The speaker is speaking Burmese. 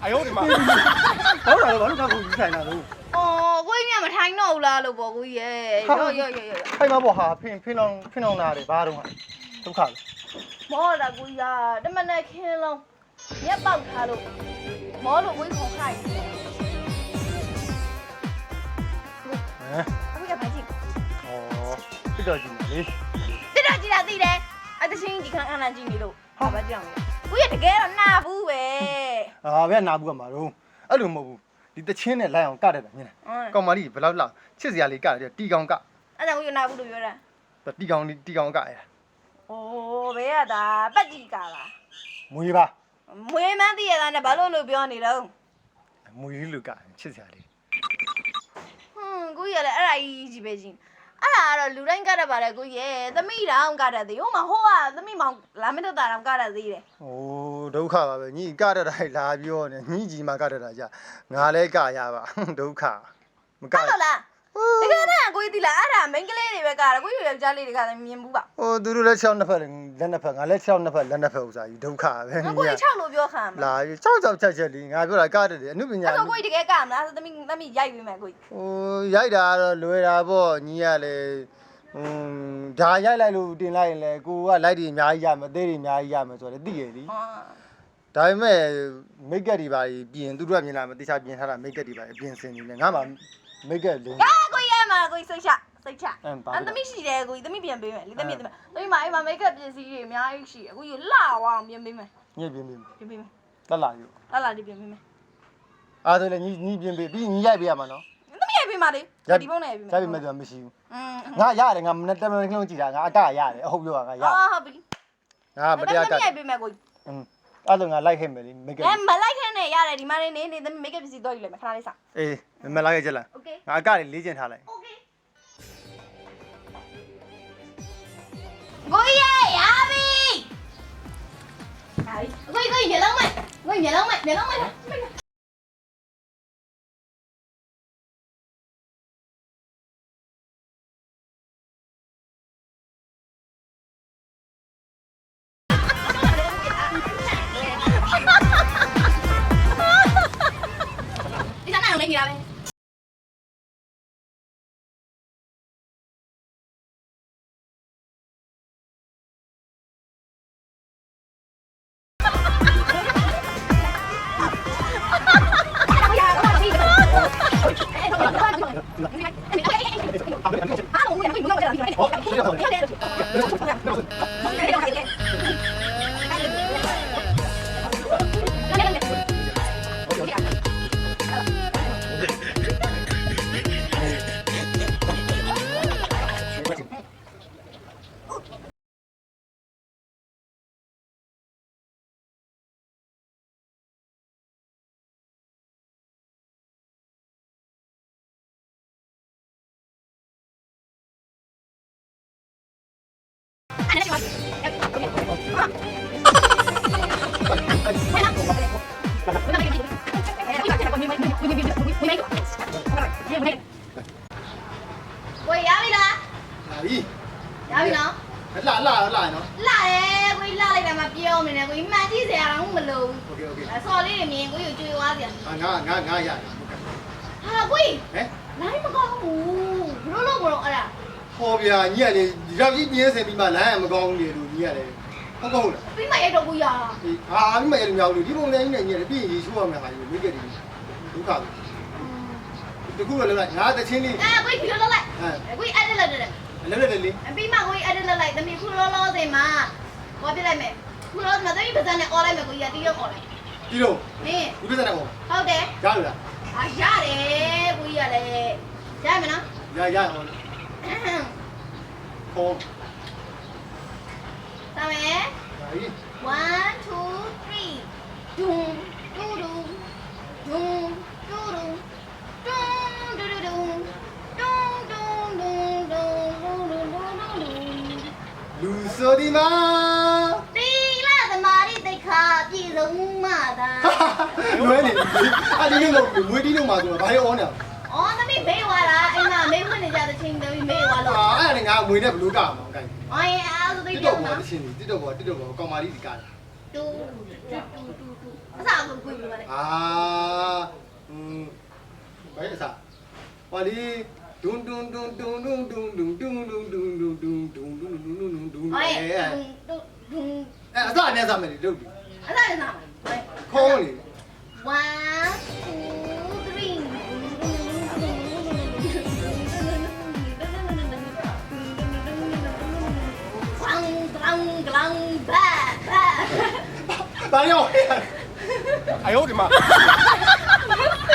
哎呦我的妈！ ဘာလို့လဲဘာလို့ကောက်ကိုယူဆိုင်တာလို့ အော်ကိုကြီးမြမထိုင်တော့ဘူးလားလို့ပေါ့ကိုကြီးရဲ့ရော့ရော့ရော့ရော့ ခိုင်မပေါ်ဟာဖင်ဖင်အောင်ဖင်အောင်နာတယ်ဘာတော့ဟာဒုက္ခပဲ မောတာကိုကြီးကတမနဲ့ခင်းလုံးညက်ပေါက်ထားလို့မောလို့ကိုကြီးခေါ်ခိုင်း ဟမ် အခုကဘာကြည့် ဩပြတော့ကြည့်လေ တိတော့ကြည့်တာသိတယ်အတချင်းကြီးခန်းခန်းလာကြည့်နေလို့ဟာဘာကြည့်အောင်လဲ ကိုကြီးကတကယ်တော့နာဘူးပဲအာဘယ်နာဘူးကမှာတော့အဲ့လိုမဟုတ်ဘူးဒီတချင်းနဲ့လိုက်အောင်ကတတ်တယ်မြင်လားဟုတ်ကောင်မလေးဘယ်လောက်လောက်ချစ်စရာလေးကတယ်တီကောင်ကအဲ့ဒါကိုကြီးနာဘူးလို့ပြောတာတီကောင်လေးတီကောင်ကရအိုးဘယ်ရတာပတ်ကြည့်ကလားမွေးပါမွေးမန်းသိရတာနဲ့ဘာလို့လို့ပြောနေတော့မွေးလူကချစ်စရာလေးဟွန်းကိုကြီးကလည်းအဲ့ဒါကြီးကြီးပဲကြီး အဲ့ဒါကတော့လူတိုင်းကတတ်ပါတယ်ကိုကြီးရဲ့သမီးတောင်ကတတ်သေးဟိုမှာဟိုကသမီးမောင်လာမင်းတို့တာတောင်ကတတ်သေးတယ်။အိုးဒုက္ခပါပဲညီကတတ်တာလာပြောနေညီကြီးမှကတတ်တာကြငါလဲကရပါဒုက္ခမကဟုတ်လို့လား တကယ်တမ်းကိုကြီးဒီလားအဲ့ဒါမိန်းကလေးတွေပဲကတာကိုကြီးယောက်ျားလေးတွေကလည်းမြင်ဘူးပါဟိုသူတို့လည်း6နှစ်ဖက်လက်နှစ်ဖက်ငါလည်း6နှစ်ဖက်လက်နှစ်ဖက်ဥစားကြီးဒုက္ခပဲငါကိုကြီး6လို့ပြောခံမှာလာကြောက်ကြောက်ချက်ချက်လေးငါပြောတာကတတ်တယ်အနုပညာအဲ့တော့ကိုကြီးတကယ်ကမလားသမီးသမီးရိုက်ပေးမယ်ကိုကြီးဟိုရိုက်တာကတော့လွယ်တာပေါ့ညီကလည်းဟွန်းဒါရိုက်လိုက်လို့တင်လိုက်ရင်လေကိုကလိုက်တွေအများကြီးရမယ်အသေးတွေအများကြီးရမယ်ဆိုတော့သိရသည်ဟာ ဒါပေမဲ့မိတ်ကက်တွေပါပြင်သူတို့ကမြင်လာမသိချပြင်ထားတာမိတ်ကက်တွေပါပြင်စင်နေတယ်ငါမှမိတ်ကက်လုံး အဲကိုကြီးအဲ့မှာကိုကြီးစိတ်ချစိတ်ချအအင်းပါဲသမီးရှိတယ်ကိုကြီးသမီးပြန်ပေးမယ်လေသမီးသမီးသမီးမအဲ့မှာမိတ်ကပ်ပစ္စည်းတွေအများကြီးရှိတယ်ကိုကြီးကိုလှအောင်အောင်ပြန်ပေးမယ်ညစ်ပြင်းပြင်းပြန်ပေးမယ်တက်လာယူလှလာလေးပြန်ပေးမယ်အားဆိုလည်းညီညီပြင်းပြင်းပြီးညီရိုက်ပေးရမှာနော်သမီးရေးပေးပါလေဒီဖုန်းနဲ့ရေးပေးမယ်ရိုက်ပေးမယ်ဆိုတာမရှိဘူးอืมငါရတယ်ငါမနေ့တမန်ကလုံးကြည်တာငါအတရတယ်အဟုတ်ပြောတာငါရငါဟုတ်ပြီငါမမတတရားကတ် ရေးပေးမယ်ကိုကြီး အင်း အဲ့လိုငါလိုက်ခဲ့မယ်လေမိတ်ကပ်အဲမလိုက်ခန့်နဲ့ရတယ်ဒီမှာနေနေနေသမီး makeup ပစ္စည်းတော့ယူလိုက်မယ်ခဏလေးစား အေးမမလိုက်ခဲ့ချက်လား Okay ငါအကလေးလေးကျင်ထားလိုက် Okay ကိုရရပြီ။ဟိုကိုကိုမျက်လုံးမကိုမျက်လုံးမမျက်လုံးမ 아, 너무 그냥 못 나가잖아. 어, ကိုရပြီလား လာပြီ ရပြီနော် လာလာလာနော် လာတယ်ကိုလာလိုက်တာမှပြောနေတယ်ကိုမှန်ကြည့်စရာတော့မလို โอเคโอเค ဘူးဆော်လေးတွေမြင်ကိုကျွေးသွားစရာ ငါငါငါရတယ် ဟာကို ဟမ် နိုင်မကောင်းဘူးဘလို့လို့ဘလို့အဲ့ဒါ ဟောဗျာညီကလေဒီရောက်ကြီးပြင်းစင်ပြီးမှလမ်းမကောင်းလေလို့ညီကလေဟုတ်ကောဟုတ်လားပြီးမှရိုက်တော့ကိုရဒီဟာအမိမရလူများလို့ဒီပုံစံကြီးနဲ့ညီကလေပြီးရင်ရေချိုးရမယ်ဟာကြီးမိကတည်းဒုက္ခပဲဒီခုတော့လည်းငါတချင်းလေးအဲကိုဒီလိုလုပ်လိုက်ဟမ်ကိုအဲ့ဒါလုပ်တယ်လည်းလည်းလေးပြီးမှကိုအဲ့ဒါလုပ်လိုက်သမီးခုလောလောဆယ်မှာဟောပြလိုက်မယ်ခုလောမှာသမီးပါဇက်နဲ့អော်လိုက်မယ်ကိုကြီးကတီးတော့អော်လိုက်ဒီလိုနင်းဒီပြဿနာပေါ့ဟုတ်တယ်ရလို့လားအာရတယ်ကိုကြီးကလည်းရမယ်နော်ရရ ဟောခေါ်တမယ်ဒါကြီး1 2 3ဒုံဒူဒူဒုံဒူဒူဒုံဒူဒူဒုံဒုံဒုံဒုံဒုံဒုံဒုံဒုံဒုံလူဆိုဒီမာတီလာသမားရိတိတ်ခါပြည်စုံမှသာလွဲနေအဒီလိုငွေတီးတော့မှာဆိုတော့ဘာရောနေ အော်သမီးမေးသွားတာအိမ်မှာမေးခွန်းနေကြတဲ့ချင်းသမီးမေးသွားလို့အော်အဲ့ဒါလည်းငါငွေနဲ့ဘလို့ကောက်မှာကိုင်အော်အဲ့ဒါဆိုတိတိတော့ဘောတချင်းတိတော့ဘောတိတော့ဘောကောင်မာလေးဒီကားလားတူတူတူတူအစားကိုကိုယ်ပြပါလေအာဟွန်းဘယ်အစားဟောဒီဒွန်းဒွန်းဒွန်းဒွန်းဒွန်းဒွန်းဒွန်းဒွန်းဒွန်းဒွန်းဒွန်းဒွန်းဒွန်းဒွန်းဒွန်းဒွန်းဒွန်းအဲ့အဲ့အစားနဲ့စားမယ်လေလုပ်ပြီအစားနဲ့စားမယ်ခေါင်းလေ1单要面哎呦我的妈！